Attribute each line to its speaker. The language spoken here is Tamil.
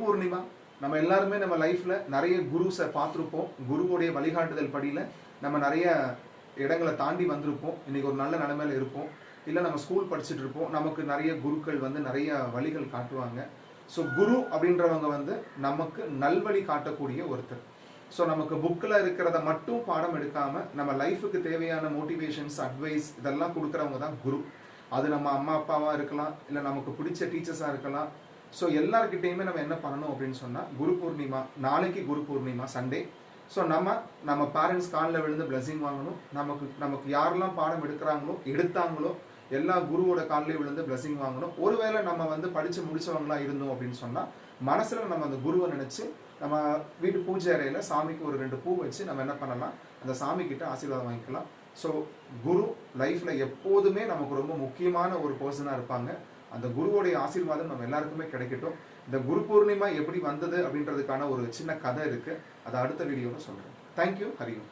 Speaker 1: பூர்ணிமா நம்ம எல்லாருமே நம்ம லைஃப்ல நிறைய குருஸை பார்த்துருப்போம். குருவுடைய வழிகாட்டுதல் படியில நம்ம நிறைய இடங்களை தாண்டி வந்திருப்போம். இன்னைக்கு ஒரு நல்ல நிலைமையில இருப்போம். இல்லை நம்ம ஸ்கூல் படிச்சுட்டு இருப்போம். நமக்கு நிறைய குருக்கள் வந்து நிறைய வழிகள் காட்டுவாங்க. ஸோ குரு அப்படின்றவங்க வந்து நமக்கு நல்வழி காட்டக்கூடிய ஒருத்தர். ஸோ நமக்கு புக்கில் இருக்கிறத மட்டும் பாடம் எடுக்காம நம்ம லைஃபுக்கு தேவையான மோட்டிவேஷன்ஸ் அட்வைஸ் இதெல்லாம் கொடுக்குறவங்க தான் குரு. அது நம்ம அம்மா அப்பாவாக இருக்கலாம். இல்லை நமக்கு பிடிச்ச டீச்சர்ஸாக இருக்கலாம். ஸோ எல்லாருக்கிட்டேயுமே நம்ம என்ன பண்ணணும் அப்படின்னு சொன்னால் குரு பூர்ணிமா நாளைக்கு குரு பூர்ணிமா சண்டே ஸோ நம்ம நம்ம பேரண்ட்ஸ் காலில் விழுந்து பிளஸிங் வாங்கணும். நமக்கு நமக்கு யாரெல்லாம் பாடம் எடுக்கிறாங்களோ எடுத்தாங்களோ எல்லா குருவோட காலிலையும் விழுந்து பிளஸிங் வாங்கணும். ஒருவேளை நம்ம வந்து படித்து முடிச்சவங்களா இருந்தோம் அப்படின்னு சொன்னால் மனசில் நம்ம அந்த குருவை நினச்சி நம்ம வீட்டு பூஜை அறையில் சாமிக்கு ஒரு ரெண்டு பூ வச்சு நம்ம என்ன பண்ணலாம் அந்த சாமிக்கிட்ட ஆசீர்வாதம் வாங்கிக்கலாம். ஸோ குரு லைஃப்பில் எப்போதுமே நமக்கு ரொம்ப முக்கியமான ஒரு பர்சனாக இருப்பாங்க. அந்த குருவோடைய ஆசீர்வாதம் நம்ம எல்லாருக்குமே கிடைக்கட்டும். இந்த குரு பூர்ணிமா எப்படி வந்தது அப்படின்றதுக்கான ஒரு சின்ன கதை இருக்கு. அதை அடுத்த வீடியோவில் சொல்கிறேன் தேங்க்யூ ஹரியும்